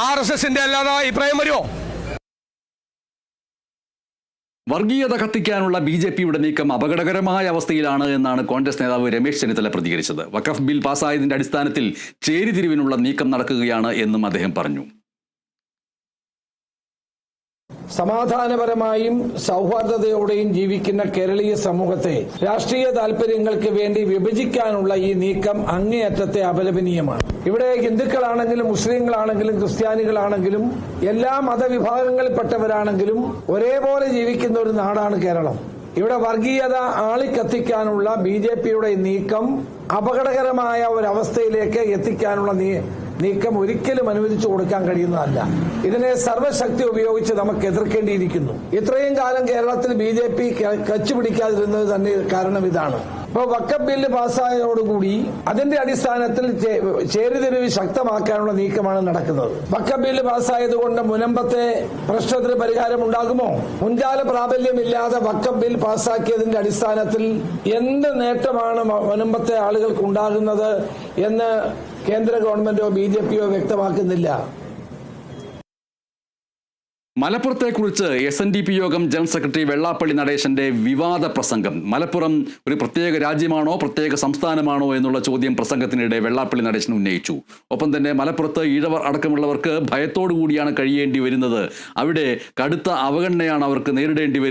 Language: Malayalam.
ആർ എസ് എസിന്റെ അല്ലാതെ അഭിപ്രായം വരുമോ വർഗീയത കത്തിക്കാനുള്ള ബി ജെ പിയുടെ നീക്കം അപകടകരമായ അവസ്ഥയിലാണ് എന്നാണ് കോൺഗ്രസ് നേതാവ് രമേശ് ചെന്നിത്തല പ്രതികരിച്ചത്. വഖഫ് ബിൽ പാസ്സായതിന്റെ അടിസ്ഥാനത്തിൽ ചേരിതിരിവിനുള്ള നീക്കം നടക്കുകയാണ് എന്നും അദ്ദേഹം പറഞ്ഞു. സമാധാനപരമായും സൗഹാർദ്ദതയോടെയും ജീവിക്കുന്ന കേരളീയ സമൂഹത്തെ രാഷ്ട്രീയ താൽപര്യങ്ങൾക്ക് വേണ്ടി വിഭജിക്കാനുള്ള ഈ നീക്കം അങ്ങേയറ്റത്തെ അപലപനീയമാണ്. ഇവിടെ ഹിന്ദുക്കളാണെങ്കിലും മുസ്ലിങ്ങളാണെങ്കിലും ക്രിസ്ത്യാനികളാണെങ്കിലും എല്ലാ മതവിഭാഗങ്ങളിൽപ്പെട്ടവരാണെങ്കിലും ഒരേപോലെ ജീവിക്കുന്ന ഒരു നാടാണ് കേരളം. ഇവിടെ വർഗീയത ആളിക്കത്തിക്കാനുള്ള ബി ജെ പിയുടെ നീക്കം അപകടകരമായ ഒരവസ്ഥയിലേക്ക് എത്തിക്കാനുള്ള നീക്കം ഒരിക്കലും അനുവദിച്ചു കൊടുക്കാൻ കഴിയുന്നതല്ല. ഇതിനെ സർവശക്തി ഉപയോഗിച്ച് നമുക്ക് എതിർക്കേണ്ടിയിരിക്കുന്നു. ഇത്രയും കാലം കേരളത്തിൽ ബി ജെ പി കച്ചുപിടിക്കാതിരുന്നത് തന്നെ കാരണം ഇതാണ്. ഇപ്പോൾ വക്കപ്പ് ബില്ല് പാസ്സായതോടുകൂടി അതിന്റെ അടിസ്ഥാനത്തിൽ ചേരുതിരിവ് ശക്തമാക്കാനുള്ള നീക്കമാണ് നടക്കുന്നത്. വക്കപ്പ് ബില്ല് പാസ്സായതുകൊണ്ട് മുനമ്പത്തെ പ്രശ്നത്തിന് പരിഹാരം ഉണ്ടാകുമോ? മുൻകാല പ്രാബല്യമില്ലാതെ വക്കപ്പ് ബിൽ പാസ്സാക്കിയതിന്റെ അടിസ്ഥാനത്തിൽ എന്ത് നേട്ടമാണ് മുനമ്പത്തെ ആളുകൾക്ക് ഉണ്ടാകുന്നത് എന്ന് കേന്ദ്ര ഗവൺമെന്റോ ബി ജെ പിയോ വ്യക്തമാക്കുന്നില്ല. മലപ്പുറത്തെക്കുറിച്ച് S N D P Yogam general secretary Vellappally നടേശന്റെ വിവാദ പ്രസംഗം. മലപ്പുറം ഒരു പ്രത്യേക രാജ്യമാണോ പ്രത്യേക സംസ്ഥാനമാണോ എന്നുള്ള ചോദ്യം പ്രസംഗത്തിനിടെ വെള്ളാപ്പള്ളി നടേശൻ ഉന്നയിച്ചു. ഒപ്പം തന്നെ മലപ്പുറത്ത് ഈഴവർ അടക്കമുള്ളവർക്ക് ഭയത്തോടു കൂടിയാണ് കഴിയേണ്ടി വരുന്നത്. അവിടെ കടുത്ത അവഗണനയാണ് അവർക്ക് നേരിടേണ്ടി